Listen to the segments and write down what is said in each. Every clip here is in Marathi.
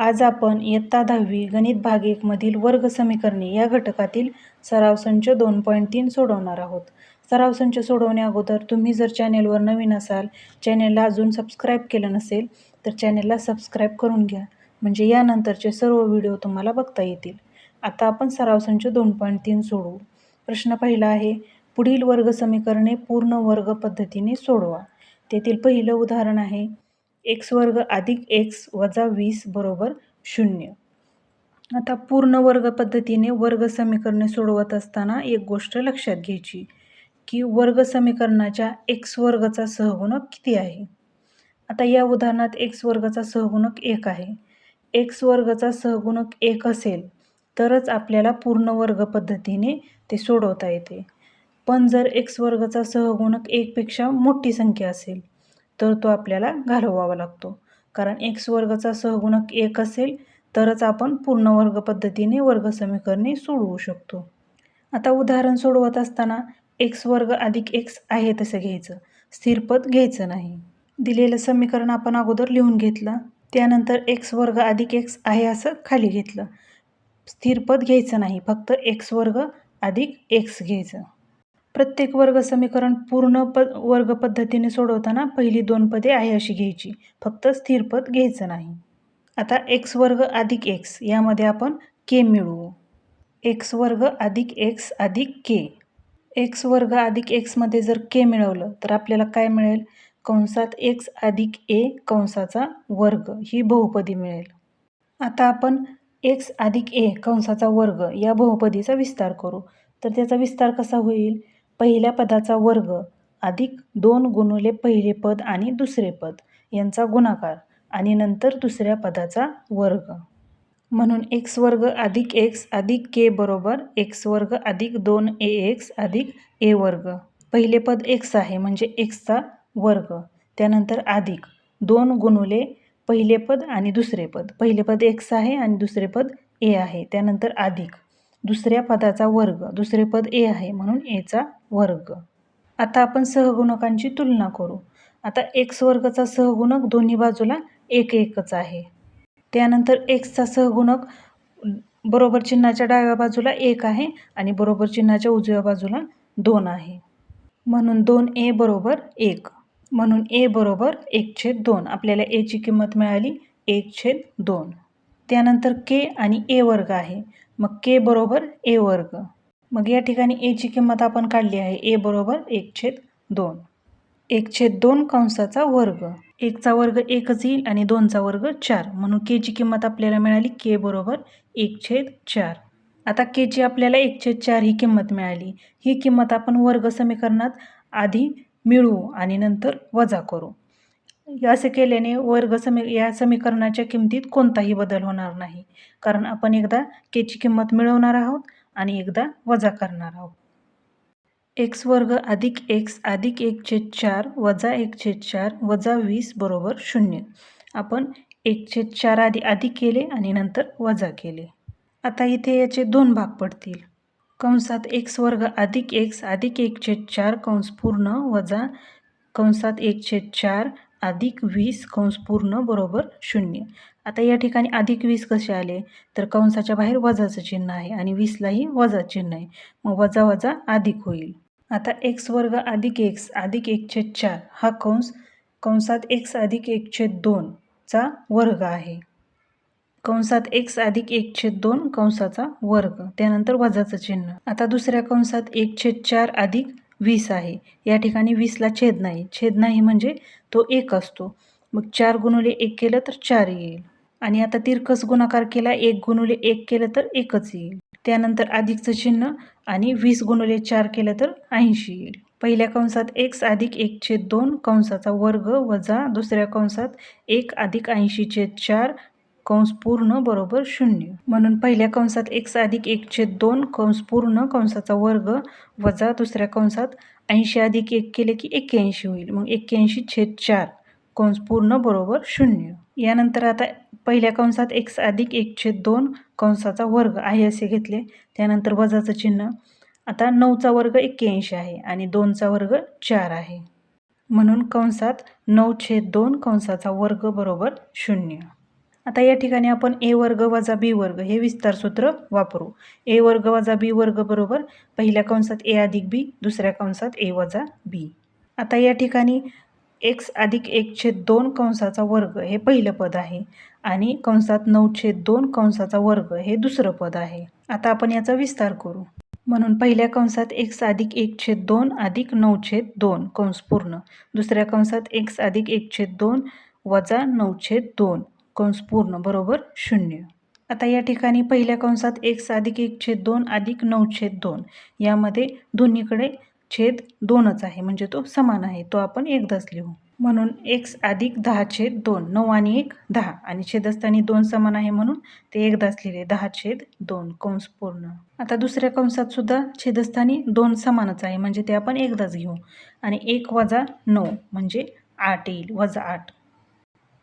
आज आपण इयत्ता दहावी गणित भाग एकमधील वर्ग समीकरणे या घटकातील सराव संच दोन पॉईंट तीन सोडवणार आहोत. सराव संच सोडवण्या अगोदर तुम्ही जर चॅनेलवर नवीन असाल चॅनेलला अजून सबस्क्राईब केलं नसेल तर चॅनेलला सबस्क्राईब करून घ्या. म्हणजे यानंतरचे सर्व व्हिडिओ तुम्हाला बघता येतील. आता आपण सराव संच दोन पॉईंट तीन सोडवू. प्रश्न पहिला आहे पुढील वर्ग समीकरणे पूर्ण वर्ग पद्धतीने सोडवा. तेथील पहिलं उदाहरण आहे एक्स वर्ग अधिक एक्स वजा वीस बरोबर शून्य. आता पूर्ण वर्ग पद्धतीने वर्ग समीकरणे सोडवत असताना एक गोष्ट लक्षात घ्यायची की वर्ग समीकरणाच्या एक्स वर्गचा सहगुणक किती आहे? आता या उदाहरणात एक्स वर्गाचा सहगुणक एक आहे. एक्स वर्गाचा सहगुणक एक असेल तरच आपल्याला पूर्ण वर्ग पद्धतीने ते सोडवता येते. पण जर एक्स वर्गाचा सहगुणक एकपेक्षा मोठी संख्या असेल तर तो आपल्याला घालवावा लागतो. कारण एक्स वर्गाचा सहगुणक एक असेल तरच आपण पूर्ण वर्ग पद्धतीने वर्ग समीकरणे सोडवू शकतो. आता उदाहरण सोडवत असताना एक्स वर्ग अधिक एक्स आहे तसं घ्यायचं. स्थिरपद घ्यायचं नाही. दिलेलं समीकरण आपण अगोदर लिहून घेतलं. त्यानंतर एक्स वर्ग अधिक एक्स आहे असं खाली घेतलं. स्थिरपद घ्यायचं नाही. फक्त एक्स वर्ग अधिक एक्स घ्यायचं. प्रत्येक वर्ग समीकरण पूर्ण प वर्ग पद्धतीने सोडवताना पहिली दोन पदे आहे अशी घ्यायची. फक्त स्थिर पद घ्यायचं नाही. आता एक्स वर्ग अधिक एक्स यामध्ये आपण के मिळवू. एक्स वर्ग अधिक एक्स अधिक के एक्स वर्ग अधिक एक्समध्ये जर के मिळवलं तर आपल्याला काय मिळेल? कंसात एक्स अधिक ए कंसाचा वर्ग ही बहुपदी मिळेल. आता आपण एक्स अधिक ए कंसाचा वर्ग या बहुपदीचा विस्तार करू. तर त्याचा विस्तार कसा होईल? पहिल्या पदाचा वर्ग अधिक दोन गुणुले पहिले पद आणि दुसरे पद यांचा गुणाकार आणि नंतर दुसऱ्या पदाचा वर्ग. म्हणून एक्स वर्ग अधिक एक्स अधिक के बरोबर एक्स वर्ग अधिक दोन ए एक्स अधिक ए वर्ग. पहिले पद एक्स आहे म्हणजे एक्सचा वर्ग. त्यानंतर अधिक दोन गुणुले पहिले पद आणि दुसरे पद. पहिले पद एक्स आहे आणि दुसरे पद ए आहे. त्यानंतर अधिक दुसऱ्या पदाचा वर्ग. दुसरे पद ए आहे म्हणून एचा वर्ग. आता आपण सहगुणकांची तुलना करू. आता एक्स वर्गचा सहगुणक दोन्ही बाजूला एक एकच आहे. त्यानंतर एक्सचा सहगुणक बरोबर चिन्हाच्या डाव्या बाजूला एक आहे आणि बरोबर चिन्हाच्या उजव्या बाजूला दोन आहे. म्हणून दोन ए बरोबर एक. म्हणून ए बरोबर एक छेद दोन. आपल्याला एची किंमत मिळाली एक छेद दोन. त्यानंतर के आणि ए वर्ग आहे. मग के बरोबर ए वर्ग. मग या ठिकाणी एची किंमत आपण काढली आहे. ए बरोबर एक छेद दोन. एक छेद दोन कंसाचा वर्ग. एकचा वर्ग एकच येईल आणि दोनचा वर्ग चार. म्हणून केची किंमत आपल्याला मिळाली के बरोबर एक छेद चार. आता केची आपल्याला एक छेद चार ही किंमत मिळाली. ही किंमत आपण वर्ग समीकरणात आधी मिळवू आणि नंतर वजा करू. असे केल्याने वर्ग समी या समीकरणाच्या किमतीत कोणताही बदल होणार नाही. कारण आपण एकदा केची किंमत मिळवणार आहोत आणि एकदा वजा करणार आहोत. एक्स वर्ग अधिक एक्स अधिक एक छेद चार वजा एक छेद चार वजा वीस बरोबर शून्य. आपण एक छेद चार आधी अधिक केले आणि नंतर वजा केले. आता इथे याचे दोन भाग पडतील. कंसात एक्स वर्ग अधिक एक्स अधिक एक छेद चार कंस पूर्ण वजा कंसात एक छेद चार अधिक वीस कंस पूर्ण बरोबर शून्य. आता या ठिकाणी अधिक वीस कसे आले? तर कंसाच्या बाहेर वजाचं चिन्ह आहे आणि वीसलाही वजा चिन्ह आहे. मग वजा वजा अधिक होईल. आता एक्स वर्ग अधिक एक्स अधिक एकछेद चार हा कंस कंसात एक्स अधिक एक दोनचा वर्ग आहे. कंसात एक्स अधिक एक छेद दोन कंसाचा वर्ग त्यानंतर वजाचं चिन्ह. आता दुसऱ्या कंसात एक छेद चार अधिक वीस आहे. या ठिकाणी वीसला छेद नाही. छेद नाही म्हणजे तो एक असतो. मग चार गुणुले एक केलं तर चार येईल. आणि आता तिरकस गुणाकार केला एक गुणुले एक केलं तर एकच येईल. त्यानंतर अधिकचं चिन्ह आणि वीस गुणुले चार केलं तर ऐंशी येईल. पहिल्या कंसात एक्स अधिक एक छेद दोन कंसाचा वर्ग वजा दुसऱ्या कंसात एक अधिक ऐंशी छेद चार कंस पूर्ण बरोबर शून्य. म्हणून पहिल्या कंसात एक्स अधिक एक छेद दोन कंस पूर्ण कंसाचा वर्ग वजा दुसऱ्या कंसात ऐंशी अधिक एक केले की एक्क्याऐंशी होईल. मग एक्क्याऐंशी छेद चार कंस पूर्ण बरोबर शून्य. यानंतर आता पहिल्या कंसात एक्स अधिक एक छेद दोन कंसाचा वर्ग आहे असे घेतले. त्यानंतर वजाचं चिन्ह. आता नऊचा वर्ग एक्क्याऐंशी आहे आणि दोनचा वर्ग चार आहे. म्हणून कंसात नऊ छेद दोन कंसाचा वर्ग बरोबर शून्य. आता या ठिकाणी आपण ए वर्ग वजा बी वर्ग हे विस्तार सूत्र वापरू. ए वर्ग वजा बी वर्ग बरोबर पहिल्या कंसात ए अधिक बी दुसऱ्या कंसात ए वजा बी. आता या ठिकाणी एक्स अधिक एक छेद दोन कंसाचा वर्ग हे पहिलं पद आहे आणि कंसात नऊ छेद दोन कंसाचा वर्ग हे दुसरं पद आहे. आता आपण याचा विस्तार करू. म्हणून पहिल्या कंसात एक्स अधिक एक छेद दोन अधिक नऊ छेद दोन कंस पूर्ण. दुसऱ्या कंसात एक्स अधिक एक छेद दोन वजा नऊ छेद दोन. कंस पूर्ण बरोबर शून्य. आता या ठिकाणी पहिल्या कंसात एक्स अधिक एक छेद दोन अधिक नऊ छेद दोन. यामध्ये दोन्हीकडे छेद दोनच आहे म्हणजे तो समान आहे तो आपण एकदाच लिहू. म्हणून एक्स अधिक दहा छेद दोन नऊ आणि एक दहा. आणि छेदस्थानी दोन समान आहे म्हणून ते एकदाच लिहिले दहा छेद दोन कंस पूर्ण. आता दुसऱ्या कंसात सुद्धा छेदस्थानी दोन समानच आहे म्हणजे ते आपण एकदाच घेऊ. आणि एक वजा नऊ म्हणजे आठ येईल वजा आठ.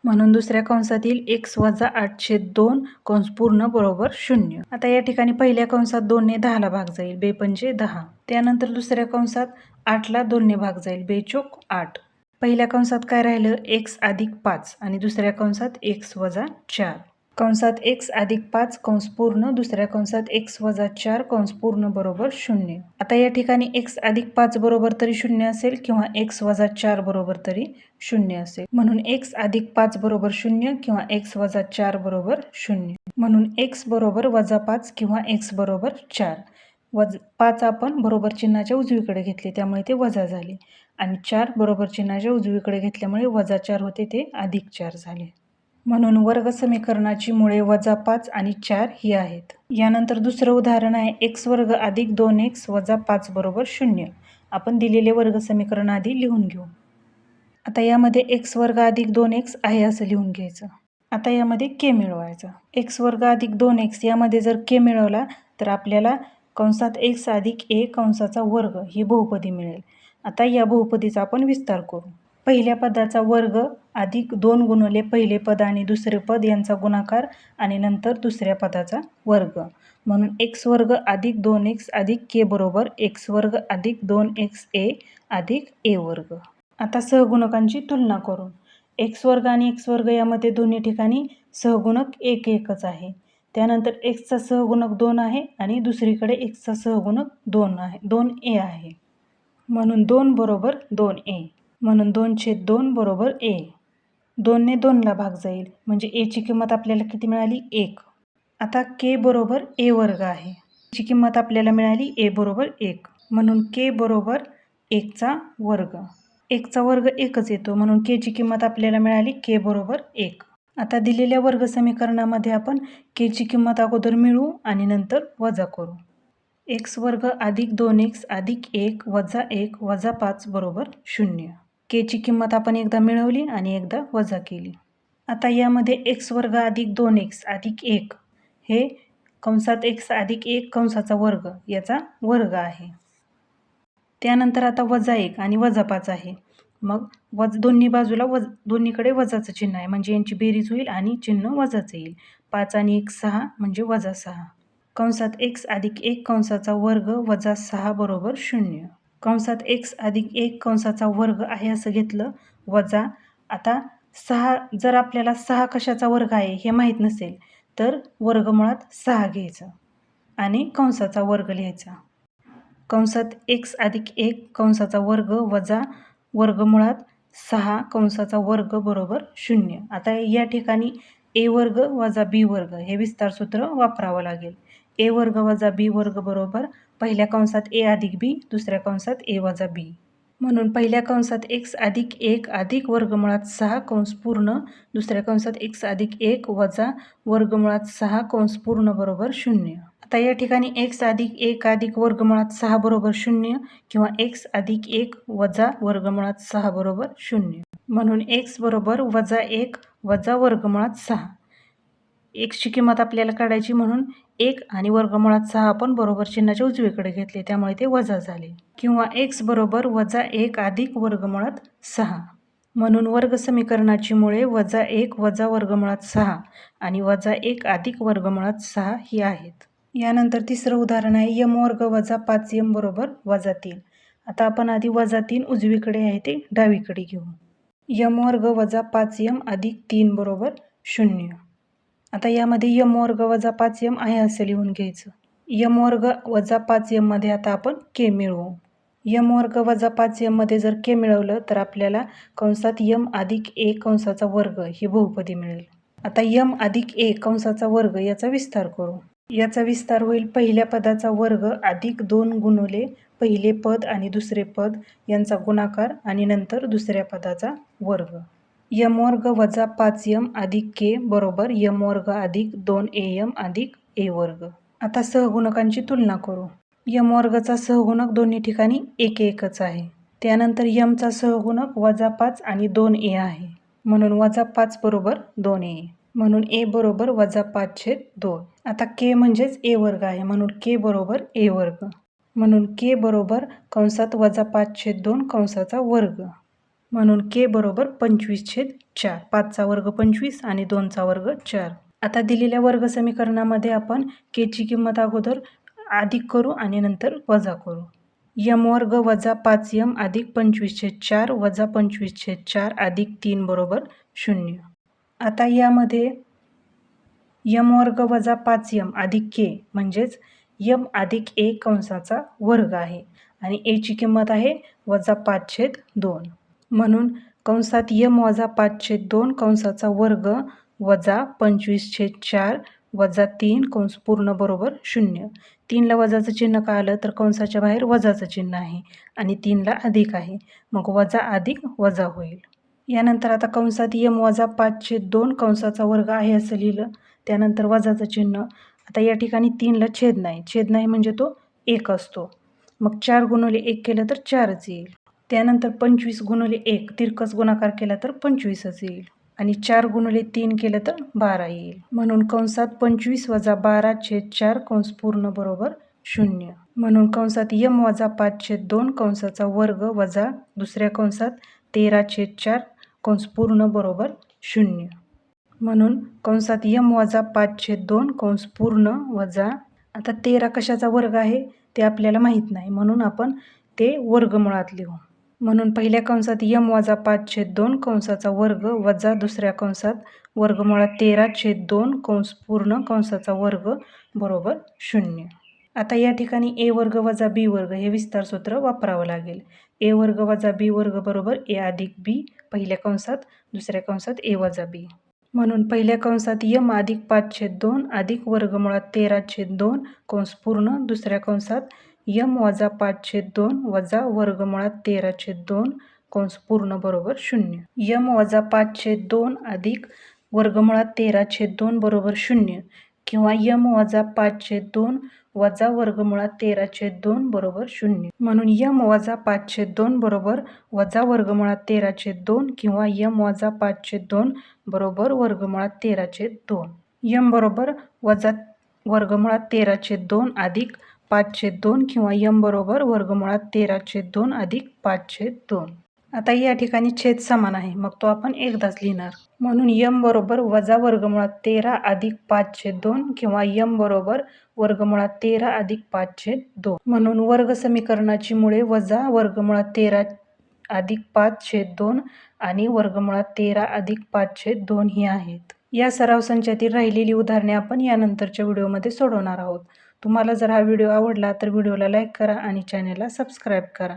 म्हणून दुसऱ्या कंसातील एक्स वजा आठशे दोन कंस पूर्ण बरोबर शून्य. आता या ठिकाणी पहिल्या कंसात दोनने दहाला भाग जाईल बेपंचे दहा. त्यानंतर दुसऱ्या कंसात आठला दोनने भाग जाईल बेचोक आठ. पहिल्या कंसात काय राहिलं? एक्स अधिक पाच आणि दुसऱ्या कंसात एक्स वजा चार. कंसात एक्स अधिक पाच कंस पूर्ण दुसऱ्या कंसात एक्स वजा चार कंस पूर्ण बरोबर शून्य. आता या ठिकाणी एक्स अधिक पाच बरोबर तरी शून्य असेल किंवा एक्स वजा चार बरोबर तरी शून्य असेल. म्हणून एक्स अधिक पाच बरोबर शून्य किंवा एक्स वजा चार बरोबर शून्य. म्हणून एक्स बरोबर वजा पाच किंवा एक्स बरोबर चार. वज पाच आपण बरोबर चिन्हाच्या उजवीकडे घेतले त्यामुळे ते वजा झाले. आणि चार बरोबर चिन्हाच्या उजवीकडे घेतल्यामुळे वजा चार होते ते अधिक चार झाले. म्हणून वर्ग समीकरणाची मुळे वजा पाच आणि चार ही आहेत. यानंतर दुसरं उदाहरण आहे एक्स वर्ग अधिक दोन एक्स वजा पाच बरोबर शून्य. आपण दिलेले वर्ग समीकरण आधी लिहून घेऊ. आता यामध्ये एक्स वर्ग अधिक दोन एक्स आहे असं लिहून घ्यायचं. आता यामध्ये के मिळवायचा. एक्स वर्ग अधिक दोन एक्स यामध्ये जर के मिळवला तर आपल्याला कंसात एक्स अधिक ए कंसाचा वर्ग ही बहुपदी मिळेल. आता या बहुपदीचा आपण विस्तार करू. पहिल्या पदाचा वर्ग अधिक दोन गुणवले पहिले पद आणि दुसरे पद यांचा गुणाकार आणि नंतर दुसऱ्या पदाचा वर्ग. म्हणून एक्स वर्ग अधिक दोन एक्स अधिक के बरोबर एक्स वर्ग अधिक दोन एक्स ए अधिक ए वर्ग. आता सहगुणकांची तुलना करून. एक्स वर्ग आणि एक्स वर्ग यामध्ये दोन्ही ठिकाणी सहगुणक एक एकच आहे. त्यानंतर एक्सचा सहगुणक दोन आहे आणि दुसरीकडे एक्सचा सहगुणक दोन आहे दोन ए आहे. म्हणून दोन बरोबर दोन ए म्हणून दोन छेद दोन बरोबर ए दोनने दोनला भाग जाईल. म्हणजे एची किंमत आपल्याला किती मिळाली? एक. आता के बरोबर ए वर्ग आहे. ची किंमत आपल्याला मिळाली ए बरोबर एक. म्हणून के बरोबर एकचा वर्ग. एकचा वर्ग एकच येतो. म्हणून केची किंमत आपल्याला मिळाली के बरोबर एक. आता दिलेल्या वर्ग समीकरणामध्ये आपण केची किंमत अगोदर मिळवू आणि नंतर वजा करू. एक्स वर्ग अधिक दोन एक्स अधिक एक वजा एक वजा पाच बरोबर शून्य. केची किंमत आपण एकदा मिळवली आणि एकदा वजा केली. आता यामध्ये एक्स वर्ग अधिक दोन एक्स अधिक एक हे कंसात एक्स अधिक एक कंसाचा वर्ग याचा वर्ग आहे. त्यानंतर आता वजा एक आणि वजा पाच आहे. मग वज दोन्ही बाजूला वज दोन्हीकडे वजाचं चिन्ह आहे. म्हणजे यांची बेरीज होईल आणि चिन्ह वजाचं येईल. पाच आणि एक सहा म्हणजे वजा सहा. कंसात एक्स अधिक एक कंसाचा वर्ग वजा सहा बरोबर शून्य. कंसात एक्स अधिक एक कंसाचा वर्ग आहे असं घेतलं. वजा आता सहा जर आपल्याला सहा कशाचा वर्ग आहे हे माहीत नसेल तर वर्गमुळात सहा घ्यायचं आणि कंसाचा वर्ग लिहायचा. कंसात एक्स अधिक एक कंसाचा वर्ग वजा वर्गमुळात सहा कंसाचा वर्ग बरोबर शून्य. आता या ठिकाणी ए वर्ग वजा बी वर्ग हे विस्तार सूत्र वापरावं लागेल. ए वर्ग वजा बी वर्ग बरोबर पहिल्या कंसात ए अधिक बी दुसऱ्या कंसात ए वजा बी. म्हणून पहिल्या कंसात एक्स अधिक एक अधिक वर्गमुळात सहा कंस पूर्ण दुसऱ्या कंसात एक्स अधिक एक वजा वर्गमुळात सहा कंस पूर्ण बरोबर शून्य. आता या ठिकाणी एक्स अधिक एक अधिक वर्गमुळात सहा बरोबर शून्य किंवा एक्स अधिक एक वजा वर्गमुळात सहा बरोबर शून्य. म्हणून एक्स बरोबर वजा एक वजा वर्गमुळात सहा. एक्सची किंमत आपल्याला काढायची म्हणून एक आणि वर्गमुळात सहा आपण बरोबर चिन्हाच्या उजवीकडे घेतले त्यामुळे ते वजा झाले. किंवा एक्स बरोबर वजा एक अधिक वर्गमुळात सहा. म्हणून वर्ग समीकरणाची मुळे वजा एक वजा वर्गमुळात सहा आणि वजा एक अधिक वर्गमुळात सहा ही आहेत. यानंतर तिसरं उदाहरण आहे यम वर्ग वजा पाच यम बरोबर वजा तीन. आता आपण आधी वजा तीन उजवीकडे आहे ते डावीकडे घेऊ. यम वर्ग वजा पाच यम अधिक तीन बरोबर शून्य. आता यामध्ये यम वर्ग वजा पाच यम आहे असं लिहून घ्यायचं. यम वर्ग वजा पाच यममध्ये आता आपण के मिळवू. यम वर्ग वजा पाच यममध्ये जर के मिळवलं तर आपल्याला कंसात यम अधिक ए कंसाचा वर्ग ही बहुपदी मिळेल. आता यम अधिक ए कंसाचा वर्ग याचा विस्तार करू. याचा विस्तार होईल पहिल्या पदाचा वर्ग अधिक दोन गुणुले पहिले पद आणि दुसरे पद यांचा गुणाकार आणि नंतर दुसऱ्या पदाचा वर्ग. यम वर्ग वजा पाच यम अधिक के बरोबर यम वर्ग अधिक दोन ए यम अधिक ए वर्ग. आता सहगुणकांची तुलना करू. यम वर्गचा सहगुणक दोन्ही ठिकाणी एक एकच आहे. त्यानंतर यमचा सहगुणक वजा पाच आणि दोन ए आहे. म्हणून वजा पाच बरोबर दोन ए. म्हणून ए बरोबर वजा पाच छेद दोन. आता के म्हणजेच ए वर्ग आहे. म्हणून के बरोबर ए वर्ग. म्हणून के बरोबर कंसात वजा पाच छेद दोन कंसाचा वर्ग. म्हणून के बरोबर पंचवीस छेद चार. पाचचा वर्ग पंचवीस आणि दोनचा वर्ग चार. आता दिलेल्या वर्ग समीकरणामध्ये आपण केची किंमत अगोदर अधिक करू आणि नंतर वजा करू. यम वर्ग वजा पाच यम अधिक पंचवीस छेद चार वजा पंचवीस छेद चार अधिक तीन बरोबर शून्य. आता यामध्ये यम वर्ग वजा पाच यम अधिक के म्हणजेच यम अधिक ए कंसाचा वर्ग आहे आणि एची किंमत आहे वजा पाच छेद दोन. म्हणून कंसात यम वजा पाच छेद दोन कंसाचा वर्ग वजा पंचवीस छेद चार वजा तीन कंस पूर्ण बरोबर शून्य. तीनला वजाचं चिन्ह का आलं? तर कंसाच्या बाहेर वजाचं चिन्ह आहे आणि तीनला अधिक आहे. मग वजा अधिक वजा होईल. यानंतर आता कंसात यम वजा पाच छेद दोन कंसाचा वर्ग आहे असं लिहिलं. त्यानंतर वजाचं चिन्ह. आता या ठिकाणी तीनला छेद नाही. छेद नाही म्हणजे तो एक असतो. मग चार गुणवले एक केलं तर चारच येईल. त्यानंतर पंचवीस गुणले एक तिरकस गुणाकार केला तर पंचवीसच येईल. आणि चार गुणले तीन केलं तर बारा येईल. म्हणून कंसात पंचवीस वजा बारा छेद चार कंस पूर्ण बरोबर शून्य. म्हणून कंसात यम वजा पाच छेद दोन कंसाचा वर्ग वजा दुसऱ्या कंसात तेरा छेद चार कंस पूर्ण बरोबर शून्य. म्हणून कंसात यम वजा पाच छेद दोन कंस पूर्ण वजा आता तेरा कशाचा वर्ग आहे ते आपल्याला माहीत नाही. म्हणून आपण ते वर्गमुळात लिहू. म्हणून पहिल्या कंसात यम वजा पाच छेद दोन कंसाचा वर्ग वजा दुसऱ्या कंसात वर्गमुळात तेरा छेद दोन कंस पूर्ण कंसाचा वर्ग बरोबर शून्य. आता या ठिकाणी ए वर्ग वजा बी वर्ग हे विस्तार सूत्र वापरावं लागेल. ए वर्ग वजा बी वर्ग बरोबर ए अधिक बी पहिल्या कंसात दुसऱ्या कंसात ए वजा बी. म्हणून पहिल्या कंसात यम अधिक पाच छेद दोन अधिक वर्गमुळात तेरा छेद दोन कंस पूर्ण दुसऱ्या कंसात यम वजा पाच छेद दोन वजा वर्गमुळात तेरा छेद दोन कंस पूर्ण बरोबर शून्य. यम वजा पाच छेद दोन अधिक वर्गमुळात तेरा छेद दोन बरोबर शून्य. किंवा यम वजा पाच छेद दोन वजा वर्गमुळात तेरा छेद दोन बरोबर शून्य. म्हणून यम वजा पाच छेद दोन बरोबर वजा वर्गमुळात तेरा छेद दोन किंवा यम वजा पाच छेद दोन बरोबर वर्गमुळात तेरा छेद दोन. यम बरोबर वजा वर्गमुळात तेरा छेद दोन अधिक पाचशे दोन किंवा यम बरोबर वर्गमुळात तेराशे दोन अधिक पाचशे दोन. आता या ठिकाणी छेद समान आहे. मग तो आपण एकदाच लिहिणार. म्हणून यम बरोबर वजा वर्गमुळात तेरा अधिक पाचशे दोन किंवा यम बरोबर वर्गमुळात तेरा अधिक पाचशे दोन. म्हणून वर्ग समीकरणाची मुळे वजा वर्गमुळात तेरा अधिक पाचशे दोन आणि वर्गमुळात तेरा अधिक पाचशे दोन ही आहेत. या सराव संचातील राहिलेली उदाहरणे आपण यानंतरच्या व्हिडिओमध्ये सोडवणार आहोत. तुम्हाला जर हा व्हिडिओ आवडला तर व्हिडिओला लाईक करा आणि चॅनेलला सबस्क्राईब करा.